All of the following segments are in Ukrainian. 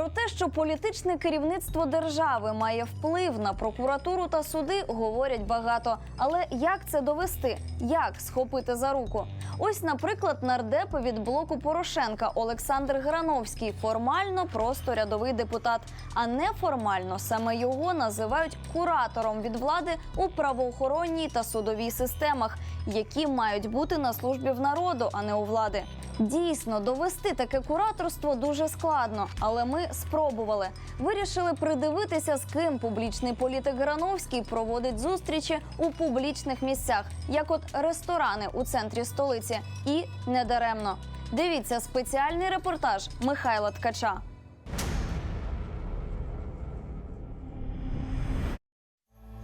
Про те, що політичне керівництво держави має вплив на прокуратуру та суди, говорять багато. Але як це довести? Як схопити за руку? Ось, наприклад, нардеп від блоку Порошенка Олександр Грановський формально просто рядовий депутат, а неформально саме його називають куратором від влади у правоохоронній та судовій системах, які мають бути на службі в народу, а не у влади. Дійсно, довести таке кураторство дуже складно, але ми спробували. Вирішили придивитися, з ким публічний політик Грановський проводить зустрічі у публічних місцях, як от ресторани у центрі столиці. І не даремно. Дивіться спеціальний репортаж Михайла Ткача.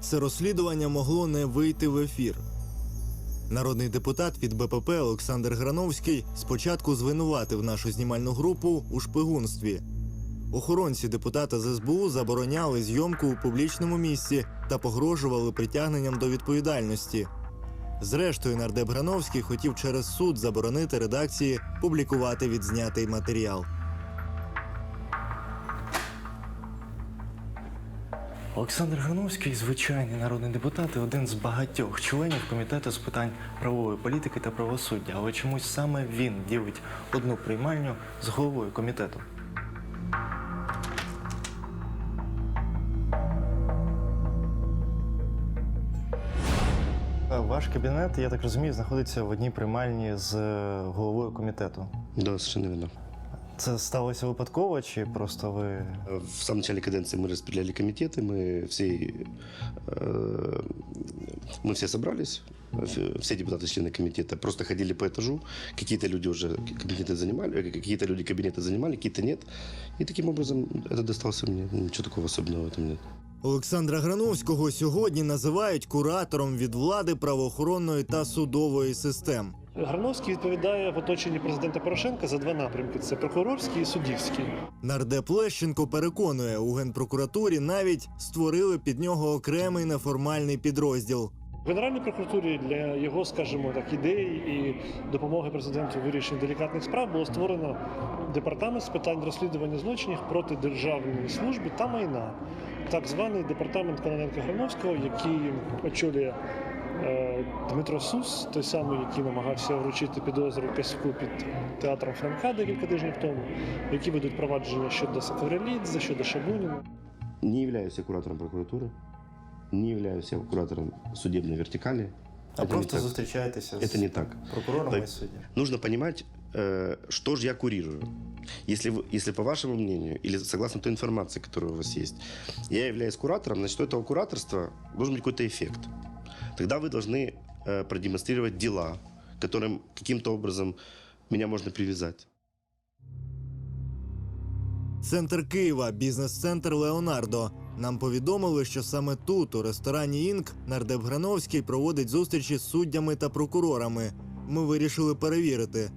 Це розслідування могло не вийти в ефір. Народний депутат від БПП Олександр Грановський спочатку звинуватив нашу знімальну групу у шпигунстві. Охоронці депутата з СБУ забороняли зйомку у публічному місці та погрожували притягненням до відповідальності. Зрештою, нардеп Грановський хотів через суд заборонити редакції публікувати відзнятий матеріал. Олександр Грановський, звичайний народний депутат і один з багатьох членів комітету з питань правової політики та правосуддя. Але чомусь саме він ділить одну приймальню з головою комітету. Е, Ваш кабінет, я так розумію, знаходиться в одній приймальні з е, головою комітету. Да, совершенно верно. Це сталося випадково, чи просто ви В самом начале каденции мы распределяли комитеты, мы все, э, мы все собрались, в- все депутаты, члены комитета, просто ходили по этажу. Какие-то люди уже кабинеты занимали, э, какие-то люди кабинеты занимали, какие-то нет. И таким образом это достался мне. Ничего такого особенного в этом нет. Олександра Грановського сьогодні називають куратором від влади правоохоронної та судової систем. Грановський відповідає в оточенні президента Порошенка за два напрямки: це прокурорський і суддівський. Нардеп Лещенко переконує, у генпрокуратурі навіть створили під нього окремий неформальний підрозділ. В Генеральній прокуратурі для його, скажімо так, ідей і допомоги президенту у вирішенні делікатних справ було створено департамент з питань розслідування злочинів проти державної служби та майна, так званий департамент Кононенка Грановського, який очолює Дмитро Сус, той самий, який намагався вручити підозру Каську під театром Франка декілька тижнів тому, які ведуть провадження щодо Сакаврелідзе, щодо Шабуніна. Не являюсь я куратором прокуратуры, не являюсь я куратором судебной вертикали. а Это не просто так. зустрічаєтеся Это з не так. прокурором По- і суддям? Нужно понимать, э, что же я курирую. Если, вы- если по вашему мнению, или согласно той информации, которая у вас есть, я являюсь куратором, значит, у этого кураторства должен быть какой-то эффект. Тогда вы должны э, продемонстрировать дела, к которым каким-то образом меня можно привязать. Центр Києва, бізнес-центр Леонардо. Нам повідомили, що саме тут, у ресторані Інк, нардеп Грановський проводить зустрічі з суддями та прокурорами. Ми вирішили перевірити.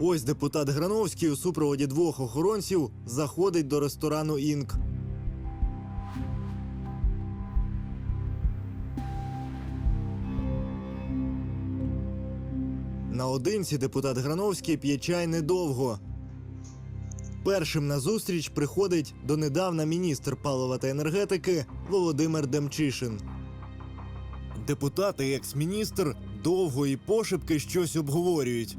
Ось депутат Грановський у супроводі двох охоронців заходить до ресторану Інк. Наодинці депутат Грановський п'є чай недовго. Першим на зустріч приходить донедавна міністр палива та енергетики Володимир Демчишин. Депутат і екс-міністр довго і пошепки щось обговорюють.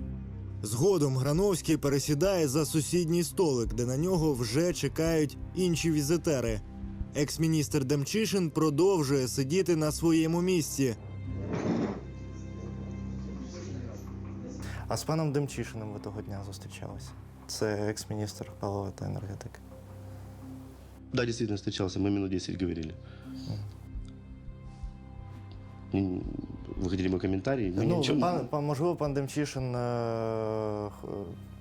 Згодом Грановський пересідає за сусідній столик, де на нього вже чекають інші візитери. Екс-міністр Демчишин продовжує сидіти на своєму місці. А з паном Демчишиним ви того дня зустрічалися? Це екс-міністр палива та енергетики. Да, действительно встречался, мы минут 10 говорили. М, Вы хотели мой комментарий? Мы ну, ничего- пан, пан, можливо, пан Демчишин е, х-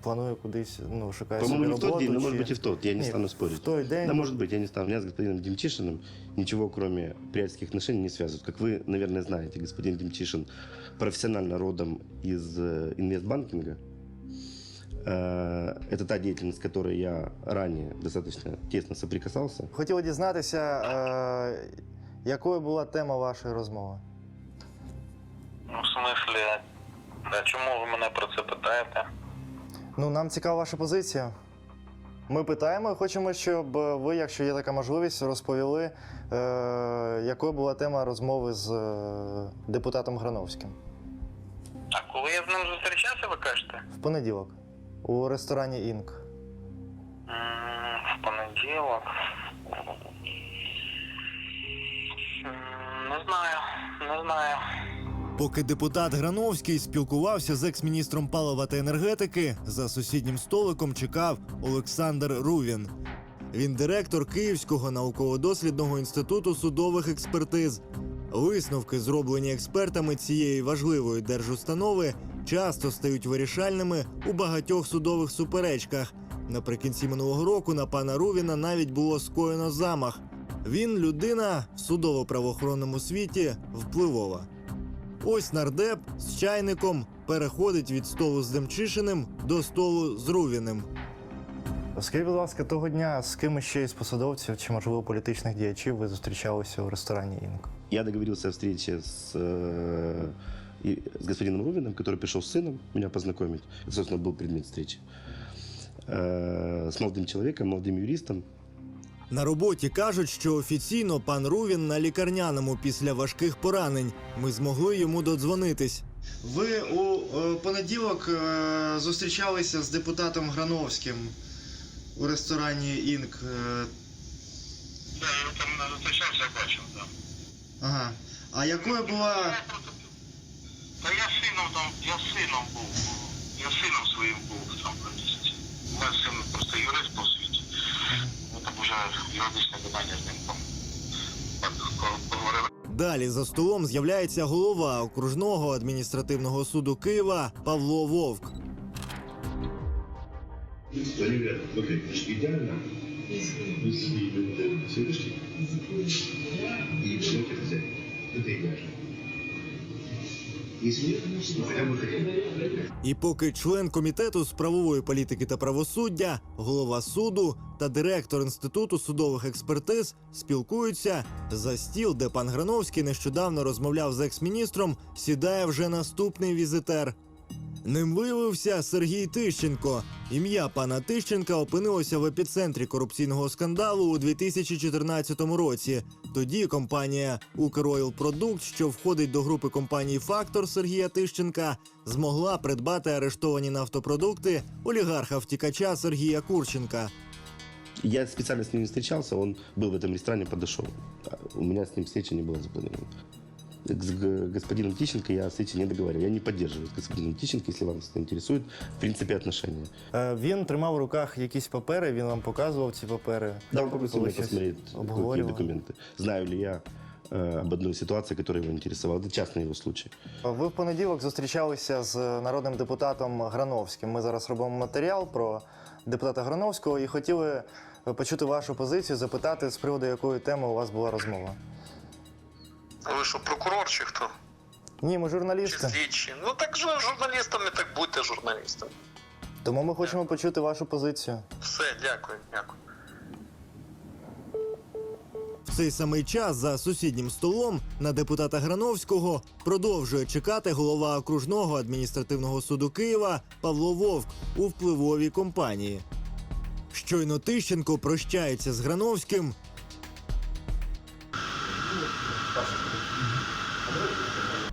планує кудись, ну, шукає По-моему, собі не в тот роботу. день, но чи- может быть и в тот. Я не Ні, стану спорить. В той день. Да, может быть, я не стану. Меня с господином Демчишиным ничего, кроме приятельских отношений, не связывает. Как вы, наверное, знаете, господин Демчишин профессионально родом из э, инвестбанкинга. Э, Это та деятельность, с которой я ранее достаточно тесно соприкасался. Хотіли дізнатися, е, якою була тема вашої розмови? Ну, в смислі, а чому ви мене про це питаєте? Ну, нам цікава ваша позиція. Ми питаємо і хочемо, щоб ви, якщо є така можливість, розповіли, е, якою була тема розмови з е, депутатом Грановським А коли я з ним зустрічався, ви кажете? в понеділок у ресторані Інк. М, В понеділок. М, Не знаю, не знаю. Поки депутат Грановський спілкувався з екс-міністром палива та енергетики, за сусіднім столиком чекав Олександр Рувін. Він директор Київського науково-дослідного інституту судових експертиз. Висновки, зроблені експертами цієї важливої держустанови, часто стають вирішальними у багатьох судових суперечках. Наприкінці минулого року на пана Рувіна навіть було скоєно замах. Він людина в судово-правоохоронному світі впливова. Ось нардеп з чайником переходить від столу з Демчишиним до столу з Рувіним. Скажіть, будь ласка, того дня з ким ще із посадовців чи, можливо, політичних діячів ви зустрічалися у ресторані Інк? Я договорился о встрече с, э, и- с господином Рувиным, который пришел с сыном меня познакомить. Это, собственно, был предмет встречи. Э, С молодым человеком, молодым юристом. на роботі кажуть, що офіційно пан Рувін на лікарняному після важких поранень. Ми змогли йому додзвонитись. Ви у е, понеділок е, зустрічалися з депутатом Грановським у ресторані Інк. е, Да, я там не зустрічався, бачив, так. Ага. А якою була Та я сином там, я сином був. Я сином своїм був там. У мене син просто юрист по освіті. Ми там вже юридичне питання з ним там так, поговорили. Далі за столом з'являється голова окружного адміністративного суду Києва Павло Вовк. Ребята, окей, значит, идеально. Вы себе любите цветочки и будете это взять. Это идеально. І поки член комітету з правової політики та правосуддя, голова суду та директор інституту судових експертиз спілкуються за стіл, де пан Грановський нещодавно розмовляв з екс-міністром, сідає вже наступний візитер. Ним виявився Сергій Тищенко. Ім'я пана Тищенка опинилося в епіцентрі корупційного скандалу у 2014 році. Тоді компанія «Укройл Продукт», що входить до групи компаній Фактор Сергія Тищенка, змогла придбати арештовані нафтопродукти олігарха втікача Сергія Курченка. Я специально с ним не встречался, он был в этом ресторане, подошел. А У меня с ним встреча не была запланирована. С г- господином Тищенко я о встрече не договаривал. Я не поддерживаю с господином Тищенко, если вас это интересует, в принципе, отношения. Е, Він тримав в руках якісь папери, він вам показував ці папери. Да, он попросил Ви меня щось посмотреть, какие обговорювали? документы. Знаю ли я э, об одной ситуации, которая его интересовала. Это частный его случай. Ви в понеділок зустрічалися з народним депутатом Грановським. Ми зараз робимо матеріал про депутата Грановського і хотіли почути вашу позицію, запитати, з приводу якої теми у вас була розмова. А ви що, прокурор чи хто? Ні, ми Чи журналісти. слідчі? Ну так же журналістами, так будьте журналістами. Тому ми хочемо почути вашу позицію. Все, дякую, дякую. В цей самий час за сусіднім столом на депутата Грановського продовжує чекати голова окружного адміністративного суду Києва Павло Вовк у впливовій компанії. Щойно Тищенко прощається з Грановським.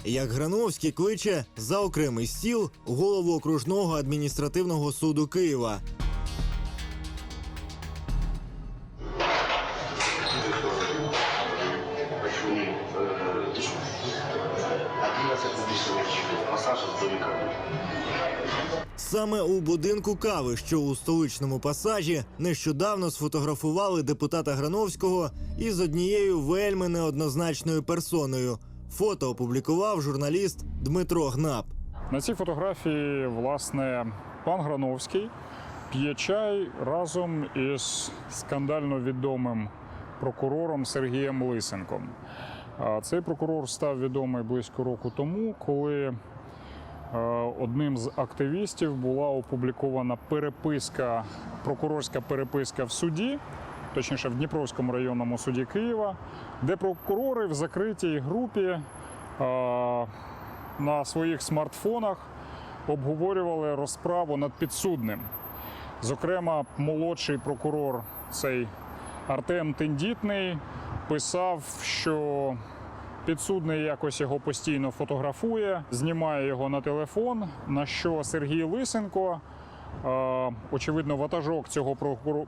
Як Грановський кличе за окремий стіл голову окружного адміністративного суду Києва. Саме у будинку кави, що у столичному пасажі, нещодавно сфотографували депутата Грановського із однією вельми неоднозначною персоною. Фото опублікував журналіст Дмитро Гнап. На цій фотографії, власне, пан Грановський п'є чай разом із скандально відомим прокурором Сергієм Лисенком. Цей прокурор став відомий близько року тому, коли е, одним з активістів була опублікована переписка, прокурорська переписка в суді, точніше в Дніпровському районному суді Києва, де прокурори в закритій групі е, на своїх смартфонах обговорювали розправу над підсудним. Зокрема, молодший прокурор цей Артем Тендітний писав, що підсудний якось його постійно фотографує, знімає його на телефон. На що Сергій Лисенко, очевидно, ватажок цього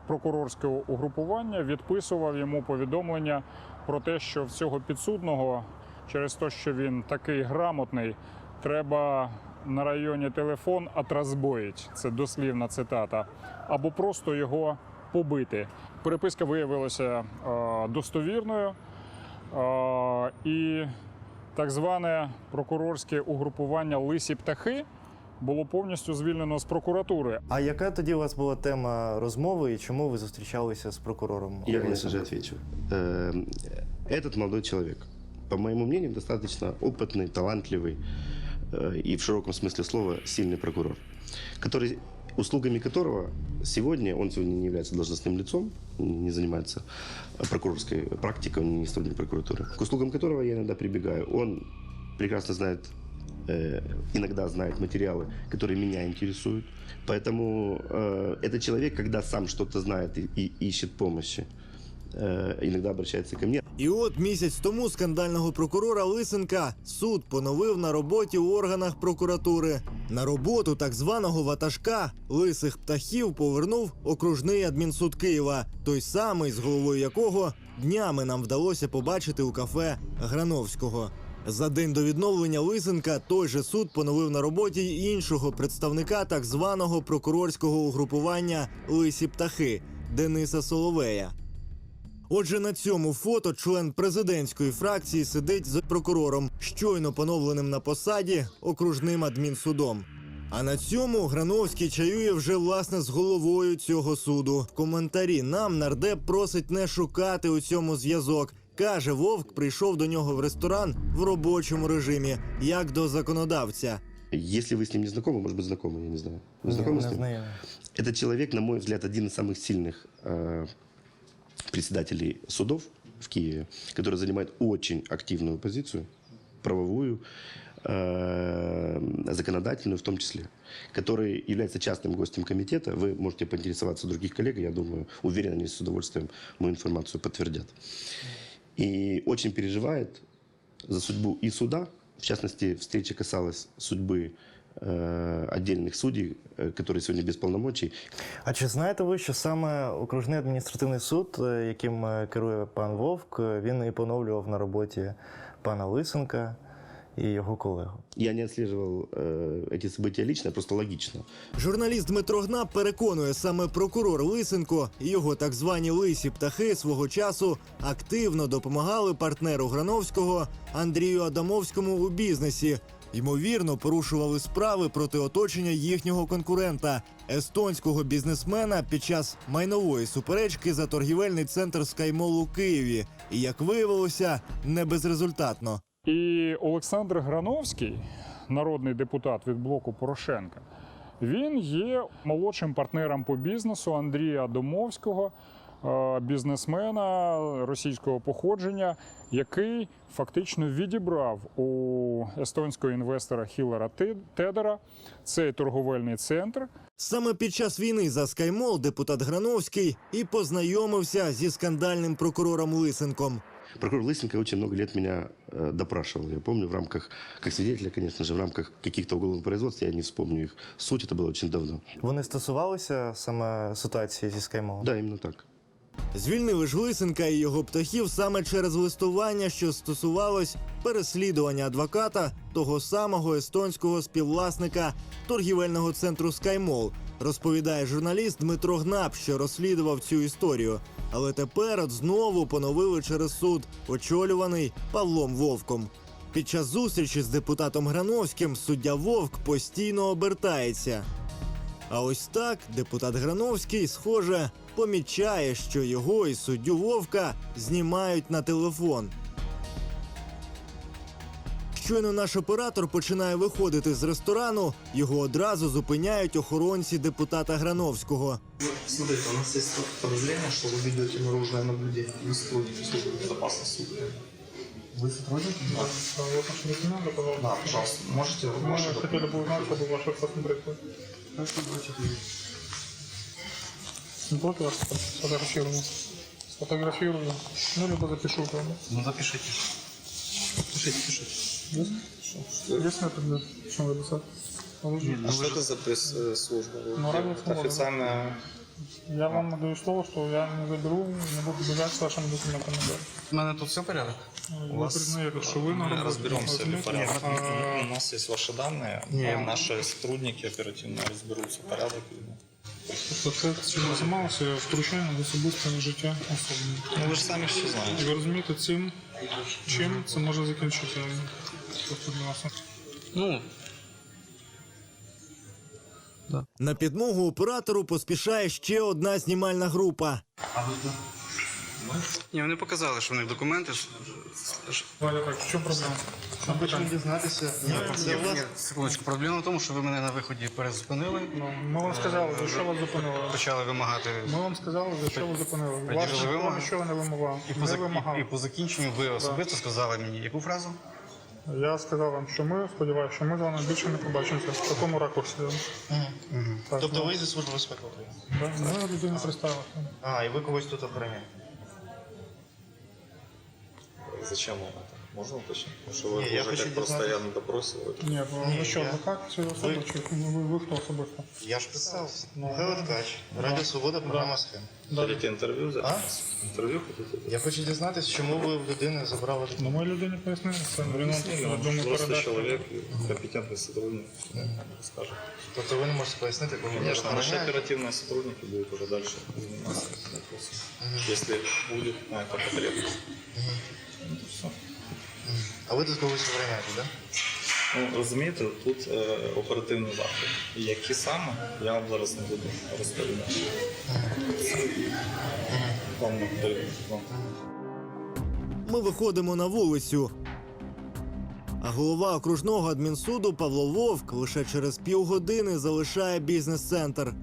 прокурорського угрупування, відписував йому повідомлення про те, що в цього підсудного, через те, що він такий грамотний, треба на районі телефон отрозбоїть. Це дослівна цитата, або просто його побити. Переписка виявилася е, достовірною. Е, І так зване прокурорське угрупування Лисі птахи було повністю звільнено з прокуратури. А яка тоді у вас була тема розмови і чому ви зустрічалися з прокурором? Я, конечно же, отвечу. Эм, Этот молодой человек, по моему мнению, достаточно опытный, талантливый э, и в широком смысле слова сильный прокурор, который, услугами которого сегодня, он сегодня не является должностным лицом, не занимается прокурорской практикой, он не сотрудник прокуратуры, к услугам которого я иногда прибегаю. Он прекрасно знает э, иногда знает материалы, которые меня интересуют. Поэтому э, этот человек, когда сам что-то знает и, и ищет помощи, э, иногда обращается ко мне. І от місяць тому скандального прокурора Лисенка суд поновив на роботі у органах прокуратури. На роботу так званого ватажка лисих птахів повернув окружний адмінсуд Києва, той самий, з головою якого днями нам вдалося побачити у кафе Грановського. За день до відновлення Лисенка той же суд поновив на роботі й іншого представника так званого прокурорського угрупування Лисі птахи Дениса Соловея. Отже, на цьому фото член президентської фракції сидить з прокурором, щойно поновленим на посаді окружним адмінсудом. А на цьому Грановський чаює вже власне з головою цього суду. В коментарі нам нардеп просить не шукати у цьому зв'язок. Каже, Вовк прийшов до нього в ресторан в робочому режимі, як до законодавця. Если вы с ним не знакомы, может быть, знакомы, я не знаю. Вы Ні, знакомы не с ним? знайомий. Этот человек, на мой взгляд, один из самых сильных э, председателей судов в Киеве, который занимает очень активную позицию, правовую, э, законодательную в том числе, который является частным гостем комитета. Вы можете поинтересоваться у других коллег, я думаю, уверен, они с удовольствием мою информацию подтвердят. И очень переживает за судьбу и суда. В частности, встреча касалась судьбы э, отдельных судей, э, которые сегодня без полномочий. А чи знаєте ви, що саме окружний адміністративний суд, е, яким е, керує пан Вовк, е, він і поновлював на роботі пана Лисенка і його колегу? Я не отслеживал э, эти события лично, просто логично. Журналіст Дмитро Гнап переконує, саме прокурор Лисенко і його так звані лисі птахи свого часу активно допомагали партнеру Грановського Андрію Адамовському у бізнесі. Ймовірно, порушували справи проти оточення їхнього конкурента, естонського бізнесмена під час майнової суперечки за торгівельний центр Скаймол у Києві. І як виявилося, не безрезультатно. І Олександр Грановський, народний депутат від блоку Порошенка, він є молодшим партнером по бізнесу Андрія Домовського, е, бізнесмена російського походження, який фактично відібрав у естонського інвестора Хілера Те- Тедера цей торговельний центр. Саме під час війни за Скаймол депутат Грановський і познайомився зі скандальним прокурором Лисенком. Прокурор Лысенко очень много лет меня э, допрашивал. Я помню, в рамках, как свидетеля, конечно же, в рамках каких-то уголовных производств, я не вспомню их суть, это было очень давно. Вони стосувалися саме ситуації зі Скаймолом? Да, именно так. Звільнили ж Лисенка і його птахів саме через листування, що стосувалось переслідування адвоката того самого естонського співвласника торгівельного центру Скаймол. Розповідає журналіст Дмитро Гнап, що розслідував цю історію. Але тепер знову поновили через суд, очолюваний Павлом Вовком. Під час зустрічі з депутатом Грановським суддя Вовк постійно обертається. А ось так депутат Грановський, схоже, помічає, що його і суддю Вовка знімають на телефон. Щойно наш оператор починає виходити з ресторану, його одразу зупиняють охоронці депутата Грановського. Смотрите, у нас есть подозрение, что вы ведете наружное наблюдение. Вы сотрудники службы безопасности. Вы сотрудник? Да, вот наши документы, пожалуйста. Да, пожалуйста. Можете Мы ваши хотели бы узнать, чтобы ваши посмотреть. Хорошо, давайте Не против вас сфотографирую? Сфотографирую. Ну, либо запишу. правда? Ну, запишите. Пишите, пишите. Есть? Есть на это Чем вы писать? Положи. А что это за пресс-служба? Ну, радио «Свобода», да. Официальная... Я вам даю слово, что я не заберу, не буду бежать с вашими документами. Да. У мене тут все порядок? Вы признаете, что вы на Мы работе, разберемся в разумеете? порядке. А, У нас есть ваши данные, Не. а наши сотрудники оперативно разберутся в порядок. Тобто це чим я займався, втручання в особисте життя особи. Ну вы же сами все І знаете. ви розумієте, цим, чим це може закінчитися? Ну, На підмогу оператору поспішає ще одна знімальна група. ні, вони показали, що в них документи. Валя, так, в чому проблема? Що питання? дізнатися. Ні, ні, ні, секундочку. Проблема в тому, що ви мене на виході перезупинили, Ну, ми вам сказали, за що вас зупинили. почали вимагати. Ми вам сказали, за що ви зупинили. Вас Пред'явили вимоги? нічого не вимагав. І по, Не зак- вимагав. і, і по закінченню ви особисто сказали мені яку фразу? Я сказав вам, що ми, сподіваюся, що ми з вами більше не побачимося в такому ракурсі. Так, Тобто ну, ви зі служби безпеки України? да, Ми людину представили. А, і ви когось тут охороняєте? Зачем вам? Можно уточнить? Потому что вы Не, я уже хочу как дознаться. постоянно допросы. Ні, ви, Ні, ви що, я- адвокат цієї особи, Ви- чи ви, ви хто особисто? Я ж писав. Ну, Михайло Ткач, Радіо Свобода, програма схем. Хотите интервью взять? А? Интервью хотите? Я хочу дізнатися, чому ви в людини забрали Ну, ми людині пояснили, це він я думаю, Просто передати. человек, компетентный сотрудник скажет. Тобто ви не можете пояснити, кого ви Конечно, наши охороняєте? оперативные сотрудники будут уже дальше заниматься этим вопросом, если будет на это потребность. Ну, то всё. А ви тут когось охороняєте, так? Ну, розумієте, тут е, оперативний захід. Які саме, я вам зараз не буду розповідати. Вам не потрібно. Ну. Ми виходимо на вулицю. А голова окружного адмінсуду Павло Вовк лише через півгодини залишає бізнес-центр.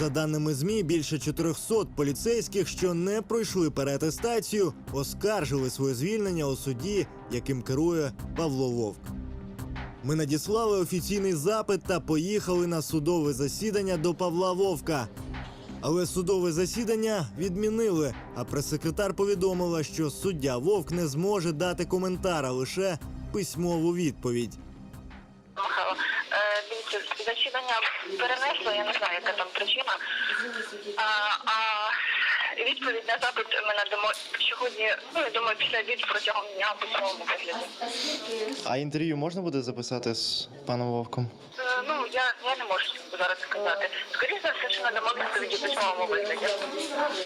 За даними ЗМІ, більше 400 поліцейських, що не пройшли переатестацію, оскаржили своє звільнення у суді, яким керує Павло Вовк. Ми надіслали офіційний запит та поїхали на судове засідання до Павла Вовка. Але судове засідання відмінили, а прес-секретар повідомила, що суддя Вовк не зможе дати коментар, а лише письмову відповідь. Засідання перенесло, я не знаю, яка там причина. А, а відповідь на запит ми надамо сьогодні, ну, я думаю, після обіду протягом дня в письмовому вигляді. А інтерв'ю можна буде записати з паном Вовком? Е, Ну, я, я не можу зараз сказати. Скоріше за все, що надамо відповіді в письмовому вигляді.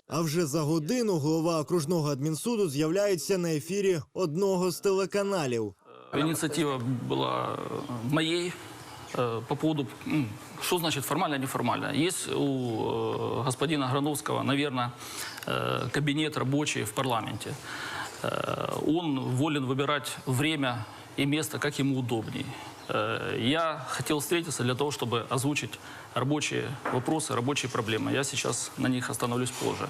А вже за годину голова окружного адмінсуду з'являється на ефірі одного з телеканалів. Инициатива была моей э, по поводу, что значит формально, неформально. Есть у господина Грановского, наверное, кабинет рабочий в парламенте. Он волен выбирать время и место, как ему удобней. Я хотел встретиться для того, чтобы озвучить рабочие вопросы, рабочие проблемы. Я сейчас на них остановлюсь позже.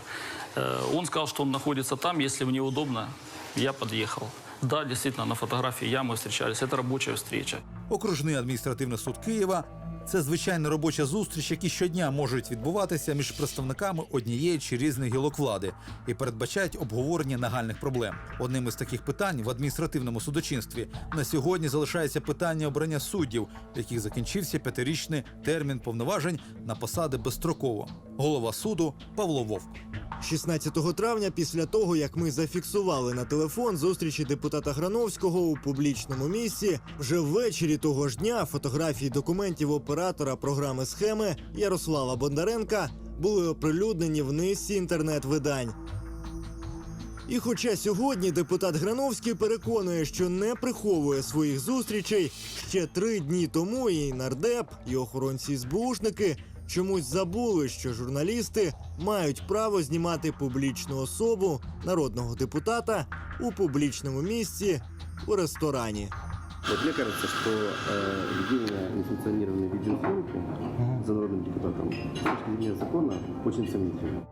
Э, Он сказал, что он находится там, если мне удобно, я подъехал. Да, действительно, на фотографии я, мы встречались. Это рабочая встреча. Окружний адміністративний суд Києва це звичайна робоча зустріч, які щодня можуть відбуватися між представниками однієї чи різних гілок влади і передбачають обговорення нагальних проблем. Одним із таких питань в адміністративному судочинстві на сьогодні залишається питання обрання суддів, в яких закінчився п'ятирічний термін повноважень на посади безстроково. Голова суду Павло Вовк. 16 травня, після того як ми зафіксували на телефон зустрічі депутата Грановського у публічному місці, вже ввечері того ж дня фотографії документів оператора програми схеми Ярослава Бондаренка були оприлюднені в низці інтернет-видань. І хоча сьогодні депутат Грановський переконує, що не приховує своїх зустрічей, ще три дні тому і нардеп, і охоронці СБУшники чомусь забули, що журналісти мають право знімати публічну особу народного депутата у публічному місці у ресторані. Вот мне кажется, что э, ведение несанкционированной видеосъемки за народным депутатом с точки зрения закона очень сомнительно.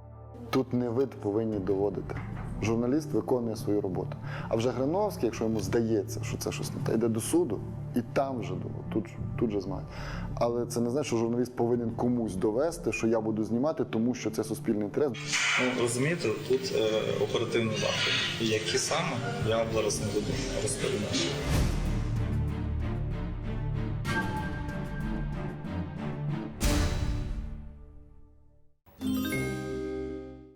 Тут не ви повинні доводити. Журналіст виконує свою роботу. А вже Грановський, якщо йому здається, що це щось не те, йде до суду, і там вже тут, тут же змагають. Але це не значить, що журналіст повинен комусь довести, що я буду знімати, тому що це суспільний інтерес. Ну, розумієте, тут е, оперативний захід. І які саме, я зараз не буду розповідати.